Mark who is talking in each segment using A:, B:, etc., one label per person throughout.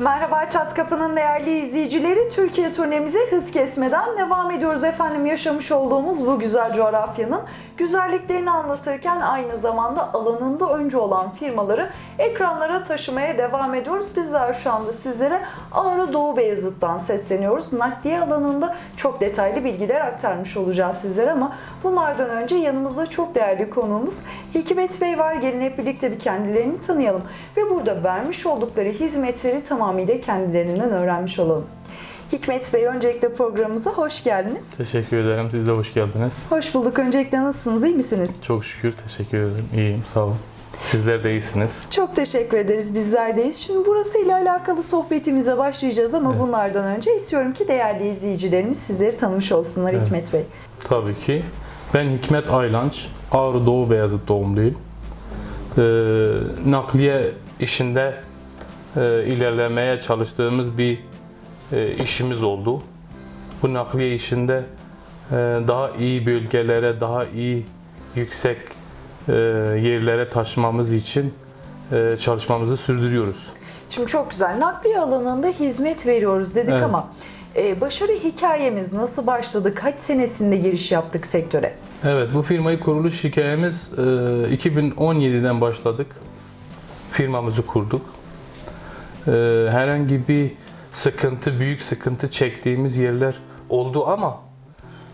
A: Merhaba Çat Kapı'nın değerli izleyicileri. Türkiye turnemize hız kesmeden devam ediyoruz efendim. Yaşamış olduğumuz bu güzel coğrafyanın güzelliklerini anlatırken aynı zamanda alanında önce olan firmaları ekranlara taşımaya devam ediyoruz. Bizler şu anda sizlere Ağrı Doğu Beyazıt'tan sesleniyoruz. Nakliye alanında çok detaylı bilgiler aktarmış olacağız sizlere ama bunlardan önce yanımızda çok değerli konuğumuz Hikmet Bey var. Gelin hep birlikte bir kendilerini tanıyalım ve burada vermiş oldukları hizmetleri tamamıyla kendilerinden öğrenmiş olalım. Hikmet Bey öncelikle programımıza hoş geldiniz.
B: Teşekkür ederim. Siz de hoş geldiniz.
A: Hoş bulduk. Öncelikle nasılsınız? iyi misiniz?
B: Çok şükür teşekkür ederim. İyiyim. Sağ olun. Sizler de iyisiniz.
A: Çok teşekkür ederiz. Bizlerdeyiz. Şimdi burasıyla alakalı sohbetimize başlayacağız ama
B: Evet.
A: bunlardan önce istiyorum ki değerli izleyicilerimiz sizleri tanımış olsunlar
B: Evet.
A: Hikmet Bey.
B: Tabii ki. Ben Hikmet Aylanç. Ağrı Doğu Beyazıt doğumluyum. Ee, nakliye işinde e, ilerlemeye çalıştığımız bir e, işimiz oldu. Bu nakliye işinde e, daha iyi bölgelere, daha iyi yüksek e, yerlere taşımamız için e, çalışmamızı sürdürüyoruz.
A: Şimdi çok güzel. Nakliye alanında hizmet veriyoruz dedik
B: Evet.
A: ama e, başarı hikayemiz nasıl başladı? Kaç senesinde giriş yaptık sektöre?
B: Evet, bu firmayı kuruluş hikayemiz e, 2017'den başladık. Firmamızı kurduk. E, herhangi bir sıkıntı, büyük sıkıntı çektiğimiz yerler oldu ama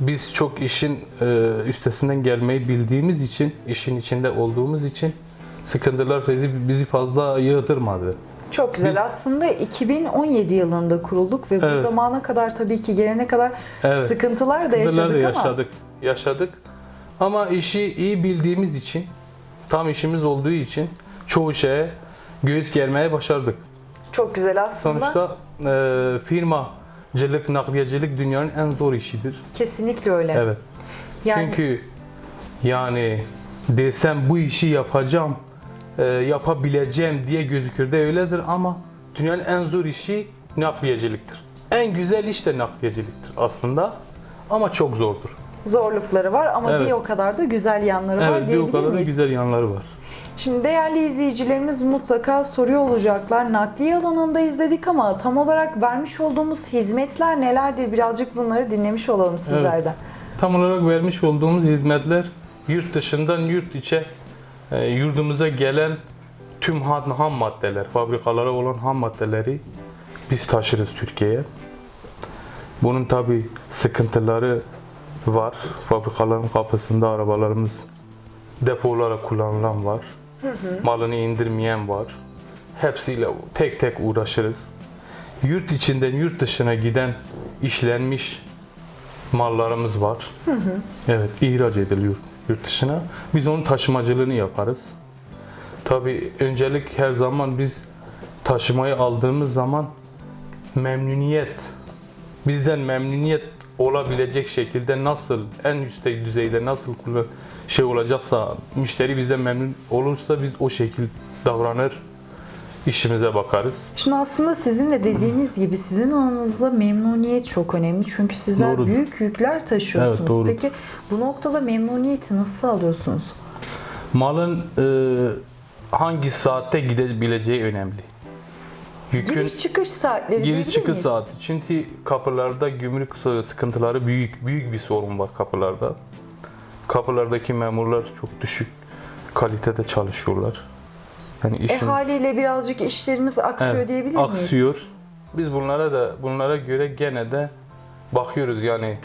B: biz çok işin e, üstesinden gelmeyi bildiğimiz için, işin içinde olduğumuz için sıkıntılar bizi, bizi fazla yığdırmadı.
A: Çok güzel.
B: Biz-
A: Aslında 2017 yılında kurulduk ve bu
B: Evet.
A: zamana kadar tabii ki gelene kadar
B: Evet.
A: sıkıntılar da yaşadık
B: da
A: ama
B: yaşadık. Yaşadık. Ama işi iyi bildiğimiz için, tam işimiz olduğu için çoğu şeye göğüs germeye başardık.
A: Çok güzel aslında.
B: Sonuçta e, firmacılık, nakliyecilik dünyanın en zor işidir.
A: Kesinlikle öyle.
B: Evet.
A: Yani
B: Çünkü yani desem bu işi yapacağım, e, yapabileceğim diye gözükür de öyledir ama dünyanın en zor işi nakliyeciliktir. En güzel iş de nakliyeciliktir aslında ama çok zordur.
A: zorlukları var ama
B: Evet.
A: bir o kadar da güzel yanları var
B: Evet, bir o
A: diyebilir
B: kadar da
A: miyiz?
B: güzel yanları var.
A: Şimdi değerli izleyicilerimiz mutlaka soruyor olacaklar. Nakliye alanında izledik ama tam olarak vermiş olduğumuz hizmetler nelerdir? Birazcık bunları dinlemiş olalım sizlerden.
B: Tam olarak vermiş olduğumuz hizmetler yurt dışından yurt içe e, yurdumuza gelen tüm ham maddeler, fabrikalara olan ham maddeleri biz taşırız Türkiye'ye. Bunun tabi sıkıntıları var. Fabrikaların kapısında arabalarımız depo olarak kullanılan var. Malını indirmeyen var. Hepsiyle tek tek uğraşırız. Yurt içinden yurt dışına giden işlenmiş mallarımız var. Evet, ihraç ediliyor yurt dışına. Biz onun taşımacılığını yaparız. Tabii öncelik her zaman biz taşımayı aldığımız zaman memnuniyet, bizden memnuniyet olabilecek şekilde nasıl en üst düzeyde nasıl kullan şey olacaksa müşteri bizden memnun olursa biz o şekil davranır işimize bakarız.
A: Şimdi aslında sizin de dediğiniz gibi sizin alanınızda memnuniyet çok önemli. Çünkü sizler
B: Doğrudur.
A: büyük yükler taşıyorsunuz.
B: Evet, doğru.
A: Peki bu noktada memnuniyeti nasıl sağlıyorsunuz?
B: Malın e, hangi saatte gidebileceği önemli. Yükün
A: Giriş çıkış saatleri
B: giriş çıkış
A: miyiz?
B: saati. Çünkü kapılarda gümrük sıkıntıları büyük büyük bir sorun var kapılarda. Kapılardaki memurlar çok düşük kalitede çalışıyorlar. Yani
A: E
B: işin
A: haliyle birazcık işlerimiz aksıyor
B: Evet,
A: diyebilir miyiz?
B: aksıyor. Biz bunlara da bunlara göre gene de bakıyoruz yani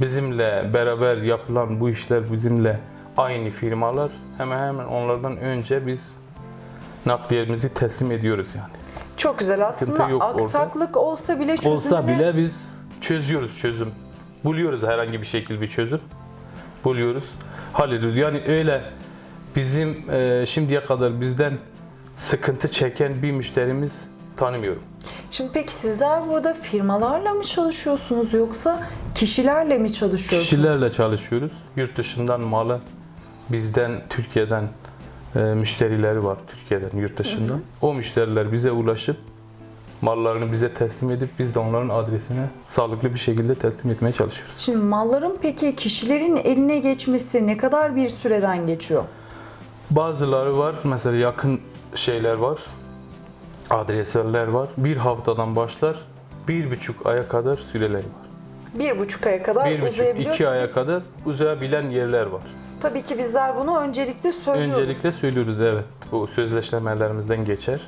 B: bizimle beraber yapılan bu işler bizimle aynı firmalar hemen hemen onlardan önce biz nakliyemizi teslim ediyoruz yani.
A: Çok güzel aslında
B: yok orada.
A: aksaklık olsa bile çözümünü
B: Olsa bile biz çözüyoruz çözüm. Buluyoruz herhangi bir şekilde bir çözüm. Buluyoruz. Hallediyoruz. Yani öyle bizim e, şimdiye kadar bizden sıkıntı çeken bir müşterimiz tanımıyorum.
A: Şimdi peki sizler burada firmalarla mı çalışıyorsunuz yoksa kişilerle mi çalışıyorsunuz?
B: Kişilerle çalışıyoruz. Yurt dışından malı bizden, Türkiye'den e, müşterileri var. Türkiye'den, yurt dışından. O müşteriler bize ulaşıp mallarını bize teslim edip biz de onların adresine sağlıklı bir şekilde teslim etmeye çalışıyoruz.
A: Şimdi malların peki kişilerin eline geçmesi ne kadar bir süreden geçiyor?
B: Bazıları var, mesela yakın şeyler var. adresörler var. Bir haftadan başlar, bir buçuk aya kadar süreleri var.
A: Bir buçuk aya kadar
B: Bir buçuk,
A: uzayabiliyor.
B: iki
A: Tabii-
B: aya kadar uzayabilen yerler var.
A: Tabii ki bizler bunu öncelikle söylüyoruz.
B: Öncelikle söylüyoruz evet. Bu sözleşmelerimizden geçer.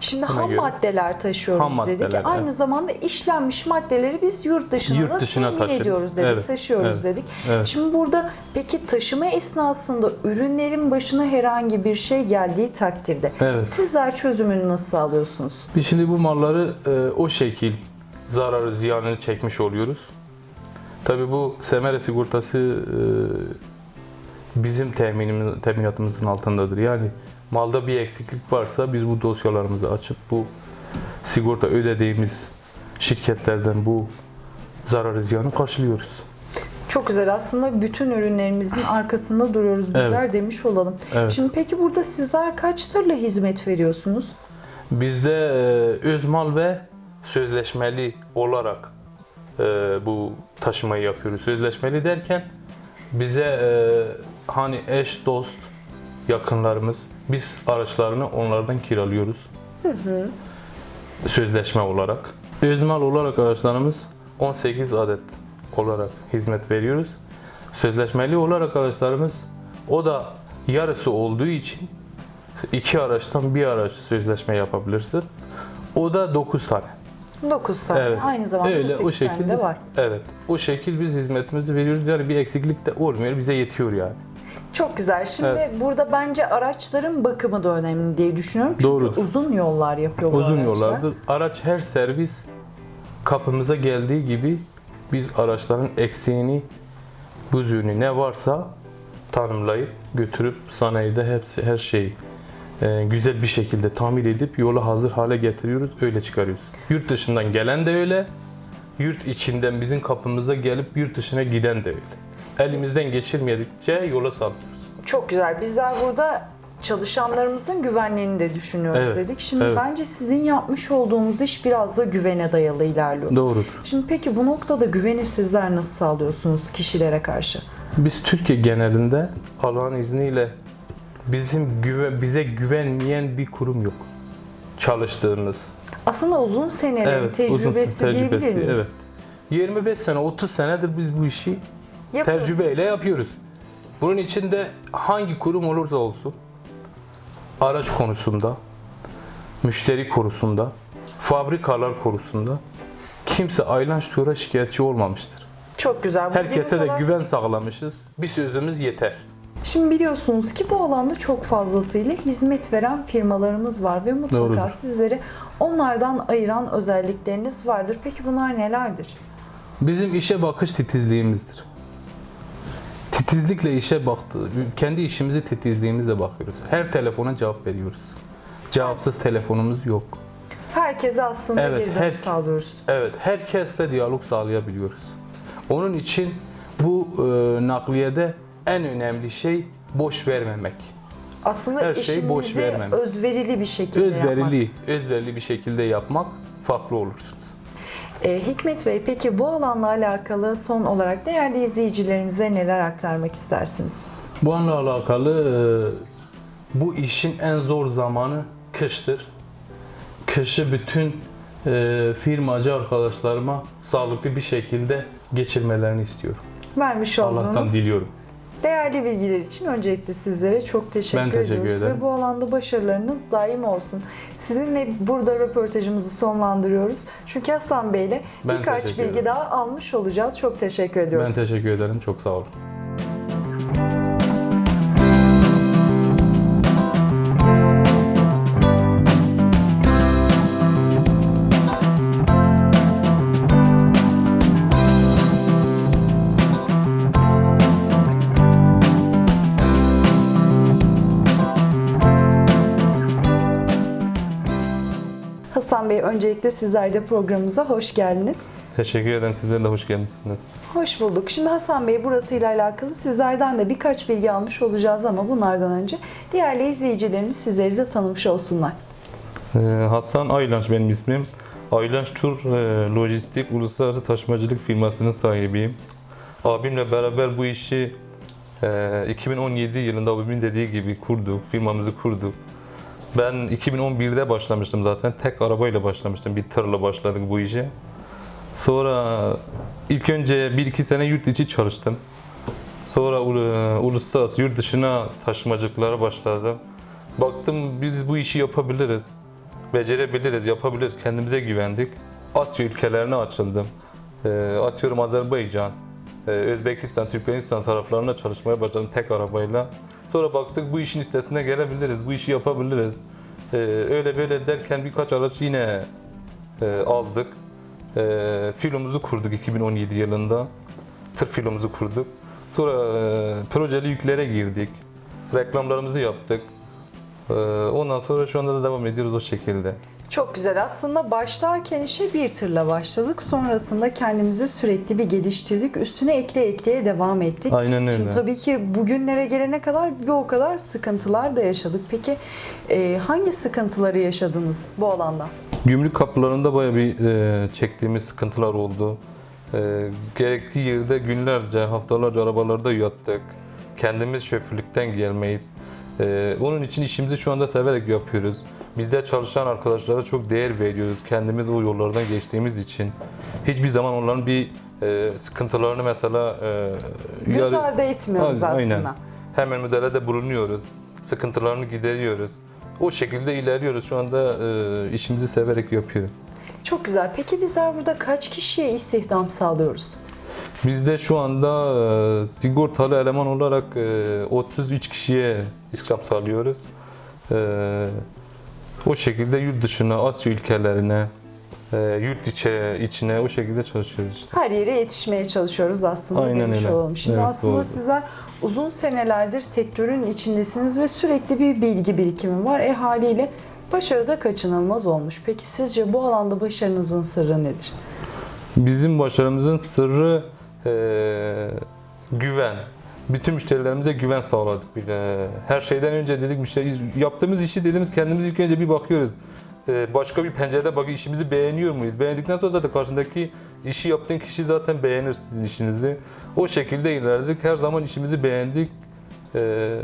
A: Şimdi
B: Buna
A: ham
B: göre.
A: maddeler taşıyoruz
B: Ham
A: dedik.
B: maddeler,
A: Aynı
B: evet.
A: zamanda işlenmiş maddeleri biz yurt dışına
B: Yurt
A: da
B: dışına
A: temin
B: taşırız.
A: ediyoruz dedik,
B: Evet,
A: taşıyoruz
B: evet,
A: dedik.
B: evet.
A: Şimdi burada peki taşıma esnasında ürünlerin başına herhangi bir şey geldiği takdirde
B: Evet.
A: sizler çözümünü nasıl sağlıyorsunuz?
B: Biz şimdi bu malları e, o şekil zararı, ziyanını çekmiş oluyoruz. Tabii bu semere sigortası e, bizim teminimiz, teminatımızın altındadır. Yani malda bir eksiklik varsa biz bu dosyalarımızı açıp bu sigorta ödediğimiz şirketlerden bu zararı, ziyanı karşılıyoruz.
A: Çok güzel aslında bütün ürünlerimizin arkasında duruyoruz bizler
B: Evet.
A: demiş olalım.
B: Evet.
A: Şimdi peki burada sizler kaç tırla hizmet veriyorsunuz?
B: Bizde e, öz mal ve sözleşmeli olarak e, bu taşımayı yapıyoruz. Sözleşmeli derken bize e, hani eş, dost, yakınlarımız biz araçlarını onlardan kiralıyoruz. Sözleşme olarak. Öz mal olarak araçlarımız 18 adet olarak hizmet veriyoruz. Sözleşmeli olarak araçlarımız o da yarısı olduğu için iki araçtan bir araç sözleşme yapabilirsin. O da 9 tane.
A: 9 tane.
B: Evet.
A: Aynı zamanda
B: Öyle,
A: 18 tane de var.
B: Evet. O şekil biz hizmetimizi veriyoruz. Yani bir eksiklik de olmuyor. Bize yetiyor yani.
A: Çok güzel. Şimdi
B: Evet.
A: burada bence araçların bakımı da önemli diye düşünüyorum. Çünkü
B: Doğrudur.
A: uzun yollar yapıyor bu
B: Uzun
A: araçlar.
B: yollardır. Araç her servis kapımıza geldiği gibi biz araçların eksiğini, buzunu ne varsa tanımlayıp götürüp sanayide hepsi her şeyi e, güzel bir şekilde tamir edip yola hazır hale getiriyoruz. Öyle çıkarıyoruz. Yurt dışından gelen de öyle. Yurt içinden bizim kapımıza gelip yurt dışına giden de öyle. Elimizden geçirmedikçe yola salıyoruz.
A: Çok güzel. Bizler burada çalışanlarımızın güvenliğini de düşünüyoruz
B: Evet,
A: dedik. Şimdi
B: evet.
A: bence sizin yapmış olduğunuz iş biraz da güvene dayalı ilerliyor.
B: Doğrudur.
A: Şimdi peki bu noktada güveni sizler nasıl sağlıyorsunuz kişilere karşı?
B: Biz Türkiye genelinde Allah'ın izniyle bizim güve, bize güvenmeyen bir kurum yok. Çalıştığımız.
A: Aslında uzun senelerin
B: uzun
A: tecrübesi, diyebilir miyiz?
B: Evet. 25 sene, 30 senedir biz bu işi. Tecrübeyle yapıyoruz. Bunun içinde hangi kurum olursa olsun araç konusunda, müşteri konusunda, fabrikalar konusunda kimse Aylan Store'a şikayetçi olmamıştır.
A: Çok güzel. Bu
B: Herkese de
A: kadar-
B: güven sağlamışız. Bir sözümüz yeter.
A: Şimdi biliyorsunuz ki bu alanda çok fazlasıyla hizmet veren firmalarımız var ve mutlaka
B: Doğrudur.
A: sizleri onlardan ayıran özellikleriniz vardır. Peki bunlar nelerdir?
B: Bizim işe bakış titizliğimizdir. Titizlikle işe baktı, kendi işimizi titizliğimizle bakıyoruz. Her telefona cevap veriyoruz. Cevapsız telefonumuz yok.
A: Herkese aslında
B: Evet,
A: geri dönüş
B: her-
A: sağlıyoruz.
B: Evet, herkesle diyalog sağlayabiliyoruz. Onun için bu e, nakliyede en önemli şey boş vermemek.
A: Aslında
B: her şeyi boş vermemek.
A: özverili bir şekilde yapmak.
B: Özverili, özverili bir şekilde yapmak farklı olursunuz.
A: Ee, Hikmet Bey peki bu alanla alakalı son olarak değerli izleyicilerimize neler aktarmak istersiniz?
B: Bununla alakalı e, bu işin en zor zamanı kıştır. Kışı bütün e, firmacı arkadaşlarıma sağlıklı bir şekilde geçirmelerini istiyorum.
A: Vermiş
B: Allah'tan
A: olduğunuz
B: diliyorum.
A: Değerli bilgiler için öncelikle sizlere çok teşekkür,
B: Ben teşekkür
A: ediyoruz.
B: ederim.
A: Ve bu alanda başarılarınız daim olsun. Sizinle burada röportajımızı sonlandırıyoruz. Çünkü Hasan Bey ile birkaç bilgi
B: ederim.
A: daha almış olacağız. Çok teşekkür ediyoruz.
B: Ben teşekkür ederim. Çok sağ olun.
A: Bey öncelikle sizler de programımıza hoş geldiniz.
C: Teşekkür ederim. Sizler de hoş gelmişsiniz.
A: Hoş bulduk. Şimdi Hasan Bey burasıyla alakalı sizlerden de birkaç bilgi almış olacağız ama bunlardan önce diğerli izleyicilerimiz sizleri de tanımış olsunlar.
C: Ee, Hasan Aylanç benim ismim. Aylanç Tur e, Lojistik Uluslararası Taşımacılık firmasının sahibiyim. Abimle beraber bu işi e, 2017 yılında abimin dediği gibi kurduk, firmamızı kurduk. Ben 2011'de başlamıştım zaten. Tek arabayla başlamıştım. Bir tırla başladık bu işe. Sonra ilk önce 1-2 sene yurt içi çalıştım. Sonra ulu- uluslararası yurt dışına taşımacılıklara başladım. Baktım biz bu işi yapabiliriz. Becerebiliriz, yapabiliriz. Kendimize güvendik. Asya ülkelerine açıldım. Ee, atıyorum Azerbaycan, e, Özbekistan, Türkmenistan taraflarına çalışmaya başladım tek arabayla. Sonra baktık bu işin üstesine gelebiliriz, bu işi yapabiliriz. Ee, öyle böyle derken birkaç araç yine e, aldık. E, filomuzu kurduk 2017 yılında. Tır filomuzu kurduk. Sonra e, projeli yüklere girdik. Reklamlarımızı yaptık. E, ondan sonra şu anda da devam ediyoruz o şekilde.
A: Çok güzel. Aslında başlarken işe bir tırla başladık. Sonrasında kendimizi sürekli bir geliştirdik. Üstüne ekle ekleye devam ettik.
C: Aynen öyle.
A: Şimdi tabii ki bugünlere gelene kadar bir o kadar sıkıntılar da yaşadık. Peki e, hangi sıkıntıları yaşadınız bu alanda?
C: Gümrük kapılarında bayağı bir e, çektiğimiz sıkıntılar oldu. E, gerektiği yerde günlerce, haftalarca arabalarda yattık. Kendimiz şoförlükten gelmeyiz. E, onun için işimizi şu anda severek yapıyoruz. Bizde çalışan arkadaşlara çok değer veriyoruz. Kendimiz o yollardan geçtiğimiz için. Hiçbir zaman onların bir e, sıkıntılarını mesela e,
A: Göz ardı etmiyoruz
C: Aynen,
A: aslında.
C: aynen. Hemen müdahalede bulunuyoruz. Sıkıntılarını gideriyoruz. O şekilde ilerliyoruz. Şu anda e, işimizi severek yapıyoruz.
A: Çok güzel. Peki bizler burada kaç kişiye istihdam sağlıyoruz?
C: Bizde şu anda e, sigortalı eleman olarak e, 33 kişiye istihdam sağlıyoruz. E, o şekilde yurt dışına, Asya ülkelerine, e, yurt içe, içine o şekilde çalışıyoruz işte.
A: Her yere yetişmeye çalışıyoruz aslında
C: Aynen
A: demiş
C: öyle.
A: olalım. Şimdi
C: Evet,
A: aslında
C: doğru.
A: sizler uzun senelerdir sektörün içindesiniz ve sürekli bir bilgi birikimi var. E haliyle başarı da kaçınılmaz olmuş. Peki sizce bu alanda başarınızın sırrı nedir?
C: Bizim başarımızın sırrı e, güven. Bütün müşterilerimize güven sağladık bile. Her şeyden önce dedik müşteri yaptığımız işi dediğimiz kendimiz ilk önce bir bakıyoruz. E, başka bir pencerede bak işimizi beğeniyor muyuz? Beğendikten sonra zaten karşındaki işi yaptığın kişi zaten beğenir sizin işinizi. O şekilde ilerledik. Her zaman işimizi beğendik. E,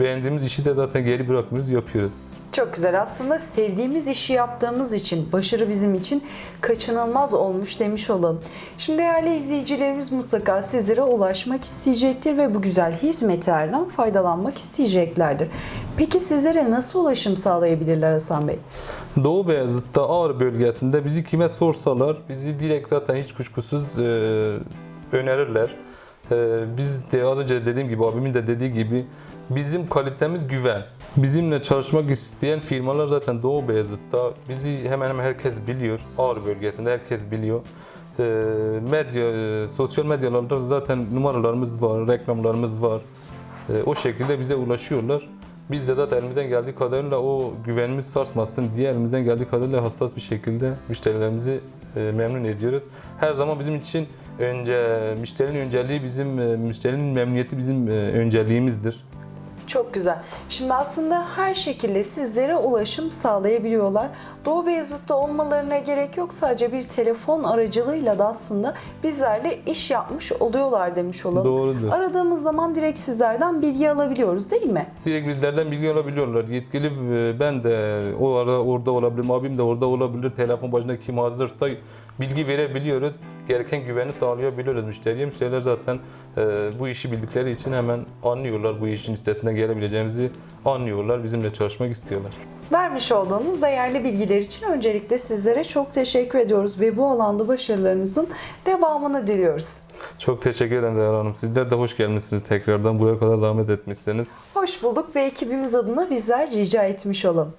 C: beğendiğimiz işi de zaten geri bırakmıyoruz, yapıyoruz.
A: Çok güzel. Aslında sevdiğimiz işi yaptığımız için başarı bizim için kaçınılmaz olmuş demiş olalım. Şimdi değerli izleyicilerimiz mutlaka sizlere ulaşmak isteyecektir ve bu güzel hizmetlerden faydalanmak isteyeceklerdir. Peki sizlere nasıl ulaşım sağlayabilirler Hasan Bey?
C: Doğu Beyazıt'ta Ağrı bölgesinde bizi kime sorsalar bizi direkt zaten hiç kuşkusuz e, önerirler. E, biz de az önce dediğim gibi abimin de dediği gibi bizim kalitemiz güven. Bizimle çalışmak isteyen firmalar zaten Doğu Beyazıt'ta bizi hemen hemen herkes biliyor. Ağrı bölgesinde herkes biliyor. E, medya, e, sosyal medyalarda zaten numaralarımız var, reklamlarımız var. E, o şekilde bize ulaşıyorlar. Biz de zaten elimizden geldiği kadarıyla o güvenimiz sarsmasın diye elimizden geldiği kadarıyla hassas bir şekilde müşterilerimizi e, memnun ediyoruz. Her zaman bizim için önce müşterinin önceliği bizim e, müşterinin memnuniyeti bizim e, önceliğimizdir.
A: Çok güzel. Şimdi aslında her şekilde sizlere ulaşım sağlayabiliyorlar. Doğu Beyazıt'ta olmalarına gerek yok. Sadece bir telefon aracılığıyla da aslında bizlerle iş yapmış oluyorlar demiş olalım.
C: Doğrudur.
A: Aradığımız zaman direkt sizlerden bilgi alabiliyoruz değil mi?
C: Direkt bizlerden bilgi alabiliyorlar. Yetkili e, ben de o ara orada olabilirim, abim de orada olabilir. Telefon başında kim hazırsa bilgi verebiliyoruz. Gereken güveni sağlayabiliyoruz müşteriye. Müşteriler zaten e, bu işi bildikleri için hemen anlıyorlar. Bu işin üstesinden gelebileceğimizi anlıyorlar. Bizimle çalışmak istiyorlar.
A: Vermiş olduğunuz değerli bilgiler için öncelikle sizlere çok teşekkür ediyoruz ve bu alanda başarılarınızın devamını diliyoruz.
C: Çok teşekkür ederim Değerli Hanım. Sizler de hoş gelmişsiniz tekrardan. Buraya kadar zahmet etmişsiniz.
A: Hoş bulduk ve ekibimiz adına bizler rica etmiş olalım.